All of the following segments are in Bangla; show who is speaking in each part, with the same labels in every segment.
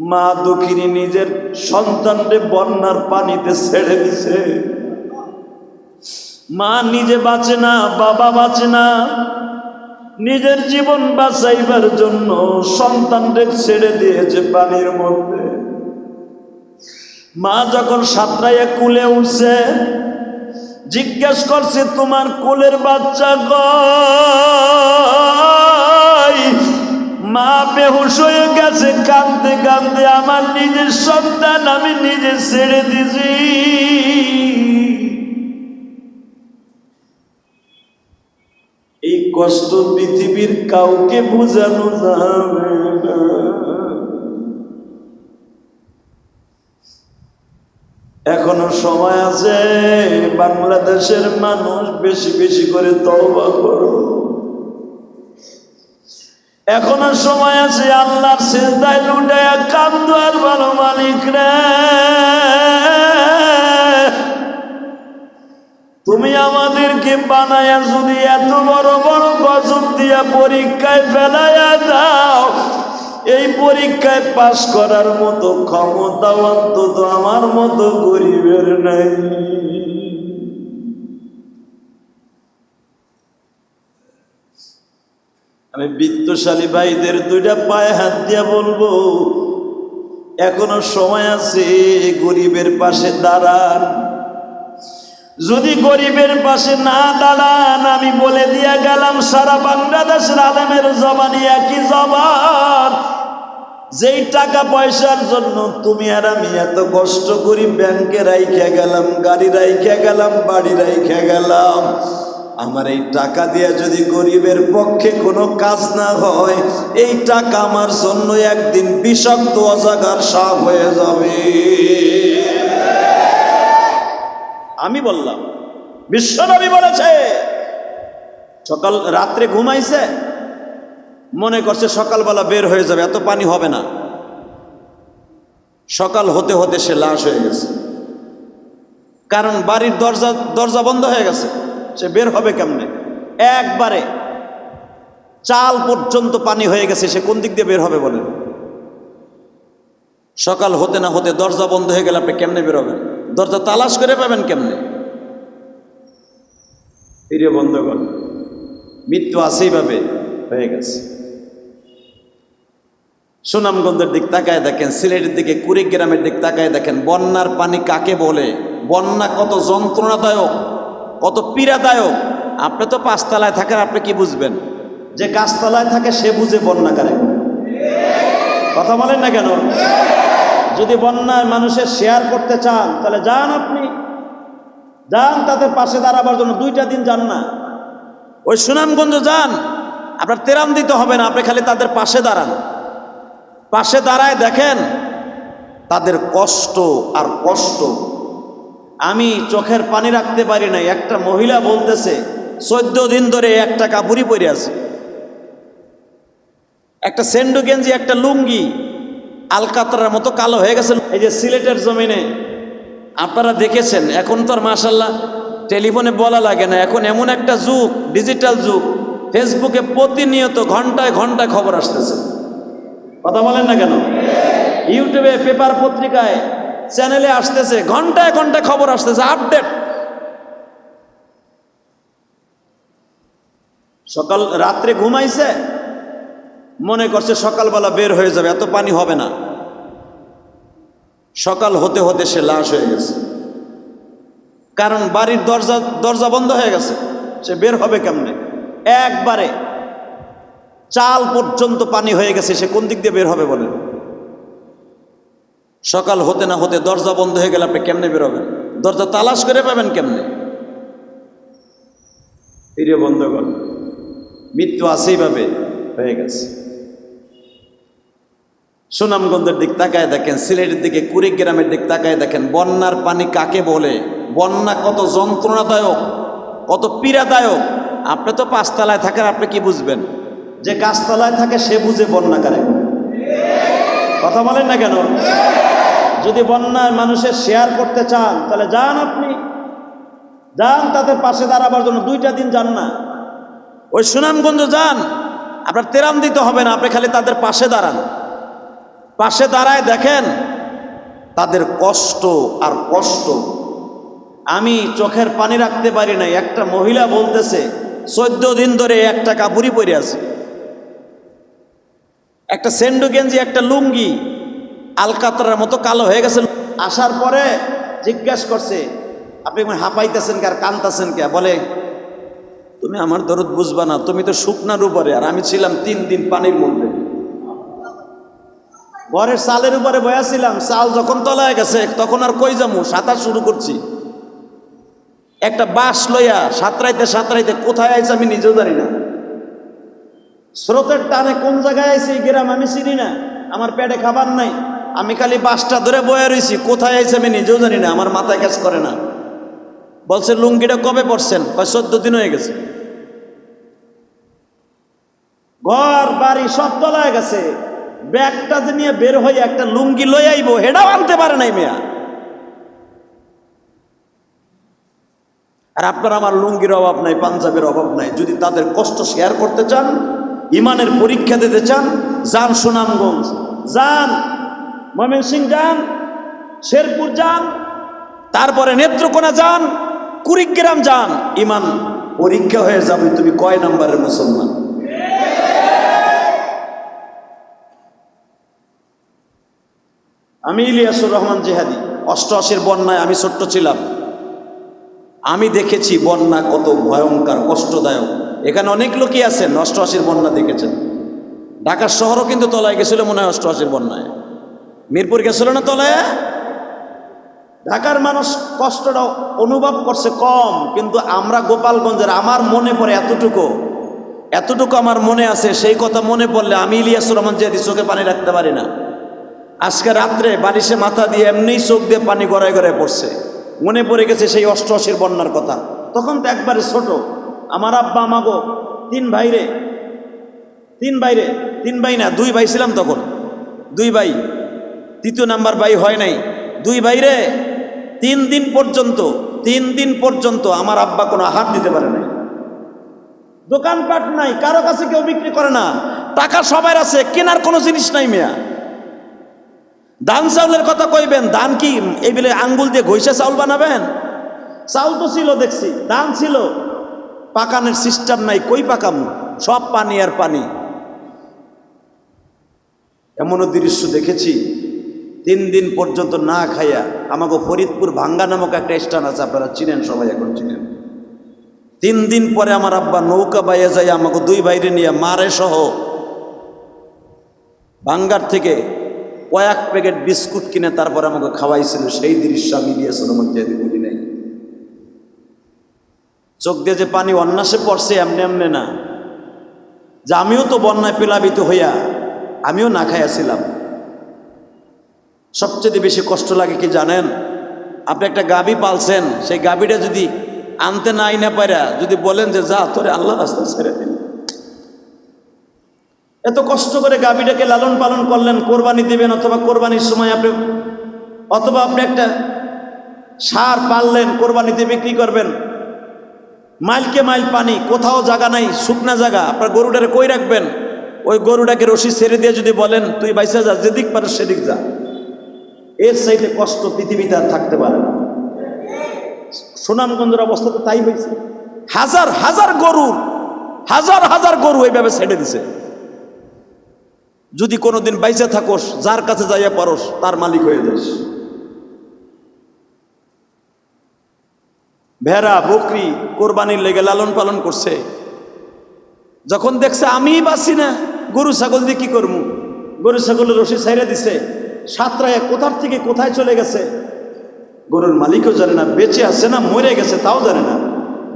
Speaker 1: মা দুঃখিনী নিজের সন্তানকে বন্যার পানিতে ছেড়ে দিছে। মা নিজে বাঁচে না, বাবা বাঁচে না। নিজের জীবন বাঁচাইবার জন্য সন্তানকে ছেড়ে দিয়েছে পানির মধ্যে। মা যখন সাঁতরাইয়া কুলে উঠছে, জিজ্ঞেস করছে, তোমার কোলের বাচ্চা গই মা বেহুশ হয়ে গেছে, কাঁদতে কাঁদতে আমার নিজের সন্তান আমি নিজে ছেড়ে দিছি এই কষ্ট পৃথিবীর কাউকে বোঝানো যাবে না। এখনও সময় আছে, বাংলাদেশের মানুষ বেশি বেশি করে তওবা করো। এখনও সময় আছে, আল্লাহর সেজদায় লুটে কান্দ আর ভালো মালিক রে। তুমি আমাদেরকে বানায়া যদি এত বড় বড় গজব দিয়া পরীক্ষায় ফেলাইয়া দাও, এই পরীক্ষায় পাশ করার মতো ক্ষমতা অন্তত আমার মতো গরিবের নাই। আমি বিত্তশালী ভাইদের দুইটা পায়ে হাত দিয়া বলব, এখনও সময় আছে গরিবের পাশে দাঁড়ান। যদি গরিবের পাশে না দাঁড়ান, আমি বলে দিয়া গেলাম, সারা বাংলাদেশের আলেমের জবানি একই জবান। যেই টাকা পয়সার জন্য তুমি আর আমি এত কষ্ট করি, ব্যাংকে রাইখে গেলাম, গাড়ি রাইখে গেলাম, বাড়ি রাইখে গেলাম। আমার এই টাকা দিয়ে যদি গরিবের পক্ষে কোনো কাজ না হয়, এই টাকা আমার জন্য একদিন বিষাক্ত, অজাগার সাপ হয়ে যাবে। আমি বললাম, বিশ্বনবী বলেছে, সকাল রাত্রে ঘুমাইছে, মনে করছে সকালবেলা বের হয়ে যাবে, এত পানি হবে না। সকাল হতে হতে সে লাশ হয়ে গেছে। কারণ বাড়ির দরজা দরজা বন্ধ হয়ে গেছে। সে বের হবে কেমনে? একবারে চাল পর্যন্ত পানি হয়ে গেছে, সে কোন দিক দিয়ে বের হবে বলেন? সকাল হতে না হতে দরজা বন্ধ হয়ে গেলে আপনি কেমনে বেরোবেন দরজা তালাশ করে পাবেন কেমনে? প্রিয় বন্ধুগণ, মৃত্যু আসেই ভাবে হয়ে গেছে। সুনামগঞ্জের দিক তাকায় দেখেন, সিলেটের দিকে কুড়িগ্রামের দিক তাকায় দেখেন, বন্যার পানি কাকে বলে? বন্যা কত যন্ত্রণাদায়ক। কত পীড়াদায়ক। আপনি তো পাঁচতলায় থাকেন, আপনি কি বুঝবেন? যে গাছতলায় থাকে, সে বুঝে বন্যা কারে কথা বলেন না কেন? যদি বন্যায় মানুষের শেয়ার করতে চান, তাহলে যান আপনি। যান, তাদের পাশে দাঁড়াবার জন্য। দুইটা দিন যান না। ওই সুনামগঞ্জ যান। আপনার তেরাম দিতে হবে না, আপনি খালি তাদের পাশে দাঁড়ান। পাশে দাঁড়ায় দেখেন, তাদের কষ্ট আর কষ্ট আমি চোখের পানি রাখতে পারি নাই। একটা মহিলা বলতেছে, চোদ্দ দিন ধরে একটা কাপড়ই পরে আছে। একটা সেন্ডু গেঞ্জি, একটা লুঙ্গি, আলকাতরার মতো কালো হয়ে গেছে। এই যে সিলেটের জমিনে, আপনারা দেখেছেন, এখন তো আর মাসাল্লাহ টেলিফোনে বলা লাগে না। এখন এমন একটা যুগ, ডিজিটাল যুগ। ফেসবুকে প্রতিনিয়ত ঘন্টায় ঘন্টায় খবর আসতেছে। কথা বলেন না কেন? ইউটিউবে পেপার পত্রিকায় চ্যানেলে আসতেছে, ঘন্টায় ঘন্টায় খবর আসতেছে আপডেট সকাল, রাত্রে ঘুমাইছে, মনে করছে সকালবেলা বের হয়ে যাবে, এত পানি হবে না। সকাল হতে হতে সে লাশ হয়ে গেছে। কারণ বাড়ির দরজা দরজা বন্ধ হয়ে গেছে, সে বের হবে কেমনে? একবারে চাল পর্যন্ত পানি হয়ে গেছে, সে কোন দিক দিয়ে বের হবে বলেন? সকাল হতে না হতে দরজা বন্ধ হয়ে গেলে আপনি কেমনে বেরোবেন? দরজা তালাশ করে পাবেন কেমনে? প্রিয় বন্ধুগণ, মৃত্যু আসেই ভাবে হয়ে গেছে। সুনামগঞ্জের দিক তাকায় দেখেন, সিলেটের দিকে কুড়িগ্রামের দিক তাকায় দেখেন, বন্যার পানি কাকে বলে? বন্যা কত যন্ত্রণাদায়ক, কত পীড়াদায়ক। আপনি তো পাঁচতলায় থাকেন, আপনি কি বুঝবেন? যে গাছতলায় থাকে, সে বুঝে বন্যা কারে কথা বলেন না কেন? যদি বন্যায় মানুষের শেয়ার করতে চান, তাহলে যান আপনি। যান, তাদের পাশে দাঁড়াবার জন্য। দুইটা দিন যান না। ওই সুনামগঞ্জ যান। আপনার তেরাম দিতে হবে না, আপনি খালি তাদের পাশে দাঁড়ান। পাশে দাঁড়ায় দেখেন, তাদের কষ্ট আর কষ্ট। আমি চোখের পানি রাখতে পারি নাই। একটা মহিলা বলতেছে, চোদ্দ দিন ধরে একটা কাপড়ই পরে আছে। একটা সেন্ডু গেঞ্জি, একটা লুঙ্গি আলকাতরার মতো কালো হয়ে গেছে। আসার পরে জিজ্ঞেস করছে, আপনি হাঁপাইতেছেন কে আর কানতেছেন কে? বলে, তুমি আমার দরদ বুঝবা না, তুমি তো শুকনার উপরে, আর আমি ছিলাম তিন দিন পানির মধ্যে। ঘরের চালের উপরে বয়াছিলাম চাল যখন তলায় গেছে, তখন আর কই যামু সাঁতার শুরু করছি। একটা বাঁশ লইয়া সাঁতরাইতে সাঁতরাইতে কোথায় আইছে আমি নিজেও জানি না। স্রোতের টানে কোন জায়গায় আইছি গ্রাম আমি চিনি না, আমার পেটে খাবার নাই। আমি খালি বাসটা ধরে বয়ে রয়েছি কোথায় আইছে আমি নিজেও জানি না, আমার মাথায় কাজ করে না। বলছে, লুঙ্গিটা কবে পড়ছেন কয়, চোদ্দ দিন হয়ে গেছে। ঘর, বাড়ি সব তলায় গেছে। ব্যাগটা যে নিয়ে বের হয়ে একটা লুঙ্গি লই আইবো, হেডাও আনতে পারে নাই মেয়া। আর আপনার আমার লুঙ্গির অভাব নাই, পাঞ্জাবের অভাব নাই। যদি তাদের কষ্ট শেয়ার করতে চান, ইমানের পরীক্ষা দিতে চান, যান সুনামগঞ্জ। যান। ময়মনসিং যান, শেরপুর যান, তারপরে নেত্রকোনা যান, কুড়িগ্রাম যান। ইমান পরীক্ষা হয়ে যাবে, তুমি কয় নম্বরের মুসলমান? আমি ইলিয়াসুর রহমান জেহাদি, অষ্টআশির বন্যায় আমি ছোট্ট ছিলাম। আমি দেখেছি বন্যা কত ভয়ঙ্কর, কষ্টদায়ক। এখানে অনেক লোকই আছেন, অষ্টআশির বন্যা দেখেছেন। ঢাকার শহরও কিন্তু তলায় গেছিল মনে হয় অষ্টআশির বন্যায়। মিরপুর গেছিল না তলায় ঢাকার মানুষ কষ্টটা অনুভব করছে কম, কিন্তু আমরা গোপালগঞ্জের, আমার মনে পড়ে এতটুকু। এতটুকু আমার মনে আছে, সেই কথা মনে পড়লে আমি ইলিয়াসুর রহমান জেহাদি চোখে পানি রাখতে পারি না। আজকে রাত্রে বালিশে মাথা দিয়ে এমনিই চোখ দিয়ে পানি গড়ায় গড়ায় পড়ছে। মনে পড়ে গেছে সেই অষ্ট অষ্টআশির বন্যার কথা। তখন তো একবারে ছোট। আমার আব্বা, আমাগো, তিন ভাইরে তিন ভাইরে, তিন ভাই না, দুই ভাই ছিলাম তখন। দুই ভাই। তৃতীয় নাম্বার ভাই হয় নাই। দুই ভাইরে তিন দিন পর্যন্ত, তিন দিন পর্যন্ত আমার আব্বা কোনো আহার দিতে পারে নাই। দোকানপাট নাই, কারও কাছে কেউ বিক্রি করে না। টাকা সবার আছে, কেনার কোনো জিনিস নাই মেয়া। ধান চাউলের কথা কইবেন, ধান কি এই বেলে আঙ্গুল দিয়ে ঘষে চাউল বানাবেন? চাউল তো ছিল, দেখছি, ধান ছিল। পাকানের সিস্টেম নাই, কই পাকাম? সব পানি আর পানি। এমনও দৃশ্য দেখেছি। তিন দিন পর্যন্ত না খাইয়া আমাকে ফরিদপুর ভাঙ্গা নামক একটা স্থান আছে, আপনারা চিনেন, সবাই এখন চিনেন। তিন দিন পরে আমার আব্বা নৌকা বাইয়ে যায় আমাকে দুই বাইরে নিয়ে মারে সহ ভাঙ্গার থেকে কয়েক প্যাকেট বিস্কুট কিনে তারপর আমাকে খাওয়াইছিল। সেই দৃশ্য আমি দিয়েছিল মধ্যে বলি নাই। চোখ দিয়ে যে পানি অন্যাসে পড়ছে এমনি এমনি না। যে আমিও তো বন্যায় পেলাবিত হইয়া আমিও না খাইয়াছিলাম। সবচেয়ে বেশি কষ্ট লাগে কি জানেন? আপনি একটা গাবি পালছেন, সেই গাবিটা যদি আনতে নাই না পারা যদি বলেন যে, যা, তোরে আল্লাহ রাস্তা ছেড়ে দিন। এত কষ্ট করে গাভীটাকে লালন পালন করলেন, কোরবানি দেবেন, অথবা কোরবানির সময় আপনি, অথবা আপনি একটা সার পাললেন, কোরবানিতে বিক্রি করবেন। মাইলকে মাইল পানি, কোথাও জায়গা নাই, শুকনা জায়গা, আপনার গরুটারে কই রাখবেন? ওই গরুটাকে রশি ছেড়ে দিয়ে যদি বলেন, তুই বাইসা যা, যেদিক পারে সেদিক যা। এর সাইডে কষ্ট পৃথিবীতে আর থাকতে পারে না। সুনামগঞ্জের অবস্থা তো তাই হয়েছে। হাজার হাজার গরুর হাজার হাজার গরু এইভাবে ছেড়ে দিছে। যদি কোনোদিন বাইচে থাকোস, যার কাছে যাইয়া পারোস, তার মালিক হয়ে যাস। ভেড়া, বকরি কোরবানির লেগে লালন পালন করছে। যখন দেখছে, আমিই বাঁচি না, গরু ছাগল দিয়ে কি করব গরু ছাগলের রশি ছাইরে দিছে। সাতরায় কোথার থেকে কোথায় চলে গেছে? গরুর মালিকও জানে না, বেঁচে আছে না, মরে গেছে তাও জানে না।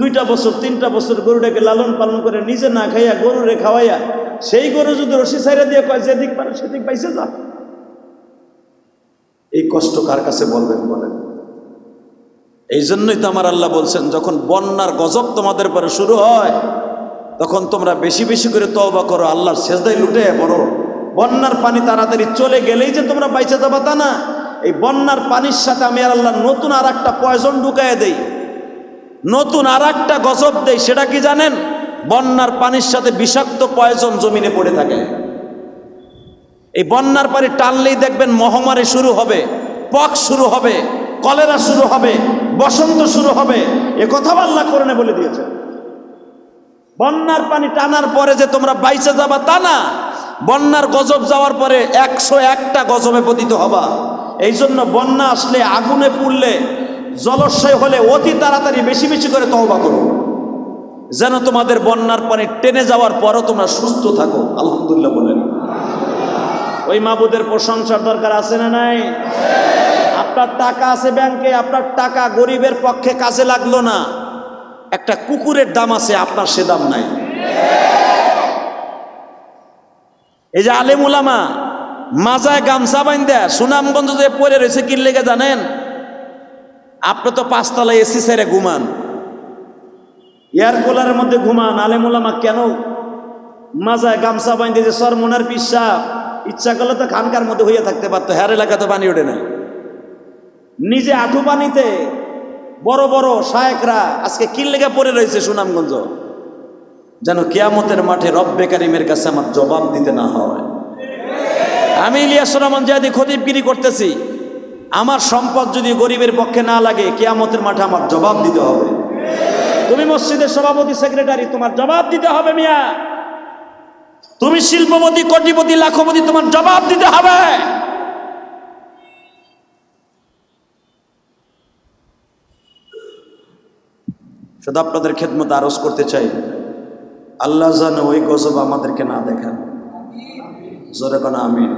Speaker 1: দুইটা বছর, তিনটা বছর গরুটাকে লালন পালন করে নিজে না খাইয়া গরুরে খাওয়াইয়া, সেই গরু যদি রশি ছাইরা দিয়ে কয়, যেদিক পারে সেদিক পাইছে যা। এই কষ্ট কার কাছে বলবেন বলেন? এই জন্যই তো আমার আল্লাহ বলছেন, যখন বন্যার গজব তোমাদের পরে শুরু হয়, তখন তোমরা বেশি বেশি করে তওবা করো, আল্লাহর শেষদায় লুটে পড়ো। বন্যার পানি তাড়াতাড়ি চলে গেলেই যে তোমরা বাইচে যাবা তা না। এই বন্যার পানির সাথে আমি আর আল্লাহ নতুন আর একটা পয়জন ঢুকাইয়া দেই। নতুন আর একটা গজব দেই, সেটা কি জানেন? বন্যার পানির সাথে বিষাক্ত পয়জন জমিনে পড়ে থাকে। এই বন্যার পানি টানলেই দেখবেন মহামারী শুরু হবে, পক শুরু হবে, কলেরা শুরু হবে, বসন্ত শুরু হবে। এ কথা আল্লাহ কোরআনে বলে দিয়েছে বন্যার পানি টানার পরে যে তোমরা বাইচে যাবা তা না বন্যার গজব যাওয়ার পরে একশো একটা গজবে পতিত হবা। এই জন্য বন্যা আসলে আগুনে পুড়লে জলস্বয় হলে অতি তাড়াতাড়ি বেশি বেশি করে তহবা করো। যেন তোমাদের বন্যার পানি টেনে যাওয়ার পরও তোমরা সুস্থ থাকো, আলহামদুলিল্লাহ বলেন। ওই মাবুদের প্রশংসার দরকার আছে না নাই? আপনার টাকা আছে ব্যাংকে, আপনার টাকা গরিবের পক্ষে কাজে লাগল না। একটা কুকুরের দাম আছে, আপনার সে দাম নাই। এই যে আলেম উলামা, মাজায় গামছা বাইন দেয় সুনামগঞ্জ যে পরে রয়েছে, কি লেগে জানেন? আপনি তো পাঁচতলায় এসি সেরে ঘুমান। এয়ার কুলারের মধ্যে ঘুমান, আলেম উলামা কেন? মাজায় গামছা বাইন দিয়ে যে সরমনার পিসা ইচ্ছা করলে তো খানকার মধ্যে হইয়া থাকতে পারতো, হ্যার এলাকা তো পানি ওঠে না নিজে আঠু পানিতে বড় বড় শায়েকরা আজকে কি লেগে পড়ে রয়েছে সুনামগঞ্জ? যেন কেয়ামতের মাঠে রব্বে কারিমের কাছে আমার জবাব দিতে না হয়। আমি ইলিয়াস রহমান জাহাদি খতিবগিরি করতেছি। আমার সম্পদ যদি গরিবের পক্ষে না লাগে, কেয়ামতের মাঠে আমার জবাব দিতে হবে। তুমি মসজিদের সভাপতি, সেক্রেটারি, তোমার জবাব দিতে হবে মিয়া। তুমি শিল্পপতি, কোটিপতি, লাখপতি, তোমার জবাব দিতে হবে। শুধু আপনাদের খেদমত আরজ করতে চাই। আল্লাহ যেন ওই গজব আমাদেরকে না দেখান। জোরে কোন আমিন।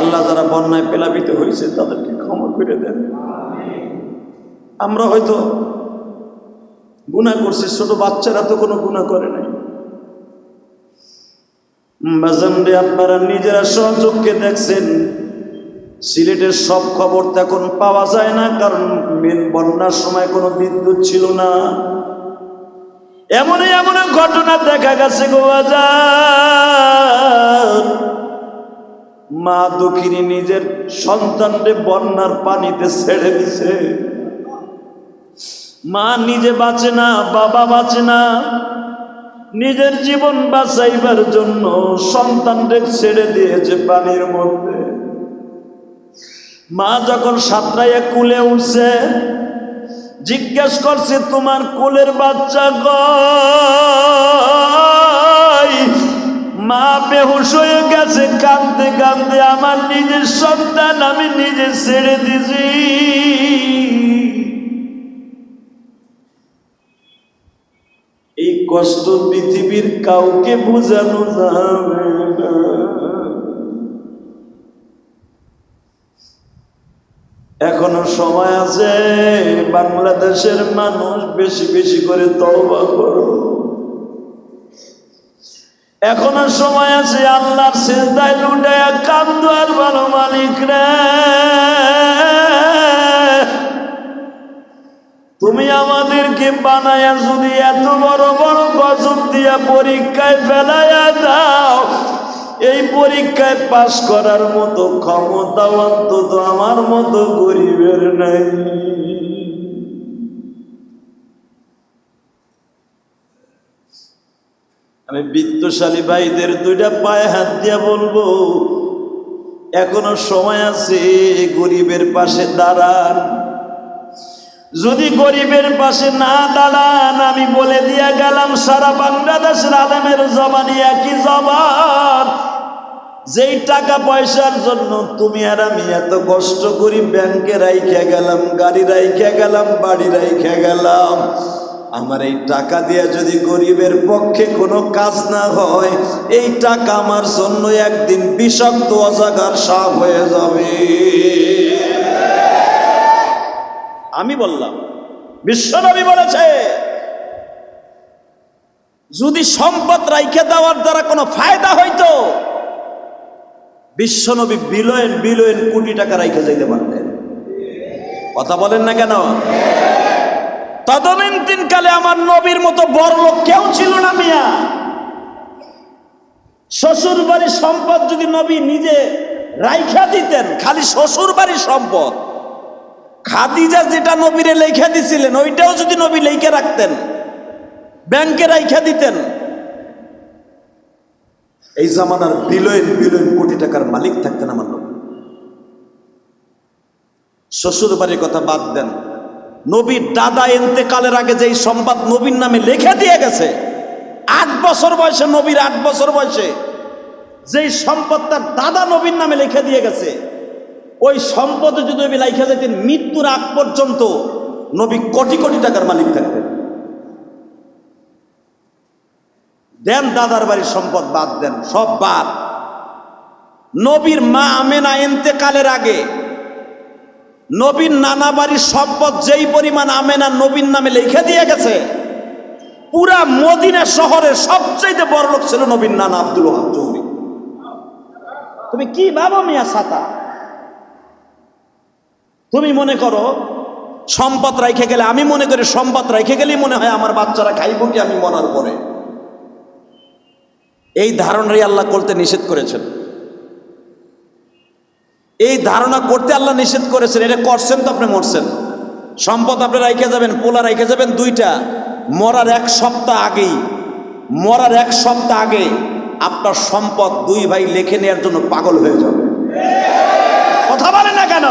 Speaker 1: আল্লাহ যারা বন্যায় পেলাপিত হয়েছে, তাদেরকে ক্ষমা করে দেন। আমরা হয়তো গুণা করছি, ছোট বাচ্চারা তো কোনো গুণা করে নাই। আপনারা নিজেরা সহযোগকে দেখছেন। সিলেটের সব খবর এখন পাওয়া যায় না, কারণ মেন বন্যার সময় কোনো বিদ্যুৎ ছিল না। এমন এমন ঘটনা দেখা গেছে গো মা দুঃখিনী নিজের সন্তানরে বন্যার পানিতে ছেড়ে দিছে। মা নিজে বাঁচে না, বাবা বাঁচে না। নিজের জীবন বাঁচাইবার জন্য সন্তানরে ছেড়ে দিয়েছে পানির মধ্যে। মা যখন সাঁতরাইয়া কুলে উঠছে জিজ্ঞেস করছে, তোমার কোলের বাচ্চা গই মা বেহুশ হয়ে গেছে, কাঁদতে কাঁদতে আমার নিজের সন্তান আমি নিজে ছেড়ে দিছি এই কষ্ট পৃথিবীর কাউকে বোঝানো যাবে না। এখনও সময় আছে, বাংলাদেশের মানুষ বেশি বেশি করে তওবা করো এখনও সময় আছে, আল্লাহর সেজদায় লুটে কান্দু আর ভালো মালিক রে। তুমি আমাদেরকে বানায়া যদি এত বড় বড় গজব দিয়া পরীক্ষায় ফেলাইয়া দাও এই পরীক্ষায় পাশ করার মতো ক্ষমতা অন্তত আমার মতো গরিবের নাই। আমি বিত্তশালী ভাইদের দুইটা পায়ে হাত দিয়া বলব, এখনও সময় আছে গরিবের পাশে দাঁড়ান। যদি গরিবের পাশে না দাঁড়ান, আমি বলে দিয়া গেলাম, সারা বাংলাদেশের আলেমের জবানি একই জবান যেই টাকা পয়সার জন্য তুমি আর আমি এত কষ্ট করি ব্যাংকে রাইখে গেলাম, গাড়ি রাইখে গেলাম, বাড়ি রাইখে গেলাম, আমার এই টাকা দিয়ে যদি গরিবের পক্ষে কোনো কাজ না হয়, এই টাকা আমার জন্য একদিন বিষাক্ত, অজাগার সাপ হয়ে যাবে। আমি বললাম বিশ্বনবী বলেছে, যদি সম্পদ রাইখে দেওয়ার দ্বারা কোনো ফায়দা হইতো বিশ্বনবী বিলয়ন বিলয়েন কোটি টাকা রাইখে যাইতে পারতেন। কথা বলেন না কেন? তদনীন্তিন কালে আমার নবীর মতো বড় লোক কেউ ছিল না মিয়া। শ্বশুর বাড়ির সম্পদ যদি নবী নিজে রাইখা দিতেন, খালি শ্বশুর বাড়ির সম্পদ। খাদিজা যেটা নবীরে লেখা দিছিলেন, ওইটাও যদি নবী লেখে রাখতেন, ব্যাংকে রাইখা দিতেন এই জামানার বিলিয়ন বিলিয়ন কোটি টাকার মালিক থাকতেন আমার নবী। শ্বশুর বাড়ির কথা বাদ দেন। নবীর দাদা এন্তেকালের আগে যেই সম্পদ নবীর নামে লিখে দিয়ে গেছে, আট বছর বয়সে, নবীর আট বছর বয়সে, যেই সম্পদ তার দাদা নবীর নামে লিখে দিয়ে গেছে, ওই সম্পদ যদি নবী লাইখা যেতেন, মৃত্যুর আগ পর্যন্ত নবী কোটি কোটি টাকার মালিক থাকতেন। দেন দাদার বাড়ির সম্পদ বাদ দেন, সব বাদ। নবীর মা আমেনা এন্তেকালের আগে নবীর নানা বাড়ির সম্পদ যেই পরিমাণ আমেনা নবীর নামে লিখে দিয়ে গেছে, পুরা মদিনা শহরের সবচাইতে বড় লোক ছিল নবীর নানা আব্দুল চৌধুরী। তুমি কি ভাবো মিয়া সাতা? তুমি মনে করো, সম্পদ রাইখে গেলে, আমি মনে করি সম্পদ রাইখে গেলেই মনে হয় আমার বাচ্চারা খাইব কি আমি মনার পরে? এই ধারণাই আল্লাহ করতে নিষেধ করেছেন। এই ধারণা করতে আল্লাহ নিষেধ করেছেন। এটা করছেন তো আপনি মরছেন। সম্পদ আপনি রাইখে যাবেন, পোলা রাইখে যাবেন দুইটা। মরার এক সপ্তাহ আগেই, মরার এক সপ্তাহ আগে আপনার সম্পদ দুই ভাই লেখে নেওয়ার জন্য পাগল হয়ে যাবে। কথা বলে না কেন?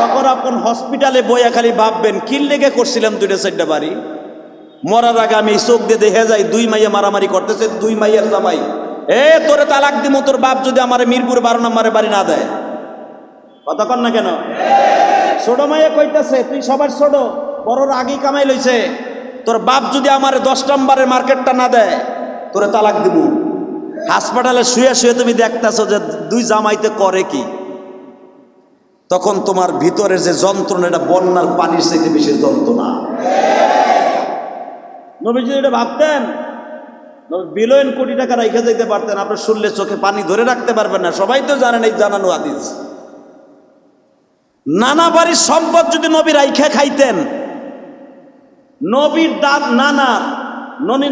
Speaker 1: তখন আপন হসপিটালে বইয়া খালি ভাববেন কি লেগে করছিলাম দুইটা চারটা বাড়ি। মরার আগে আমি চোখ দিয়ে দেখে যাই, দুই মাইয়া মারামারি করতেছে, দুই মাইয়ার জামাই। এ, তোরে তালাক দিমো, তোর বাপ যদি আমার মিরপুর বারো নম্বরে বাড়ি না দেয়। কথা কন না কেন? ছোট মাইয়া কইতাছে, তুই সবার ছোট, বড়র আগেই কামাই লইছে। তোর বাপ যদি আমার দশ নম্বরের মার্কেটটা না দেয়, তোরে তালাক দিব হাসপাতালে শুয়ে শুয়ে তুমি দেখতেছো যে দুই জামাইতে করে কি। তখন তোমার ভিতরের যে যন্ত্রণা, এটা বন্যার পানির চাইতে বেশি যন্ত্রণা। নবী যদি এটা ভাবতেন বিলিয়ন কোটি টাকা রেখে যেতে পারতেন আপনার শুনলে চোখে পানি ধরে রাখতে পারবেন না। সবাই তো জানেন এই জানানো আদিজ নানা বাড়ির সম্পদ যদি নবী রাইখা খাইতেন, নবীর দাঁত নানা ননী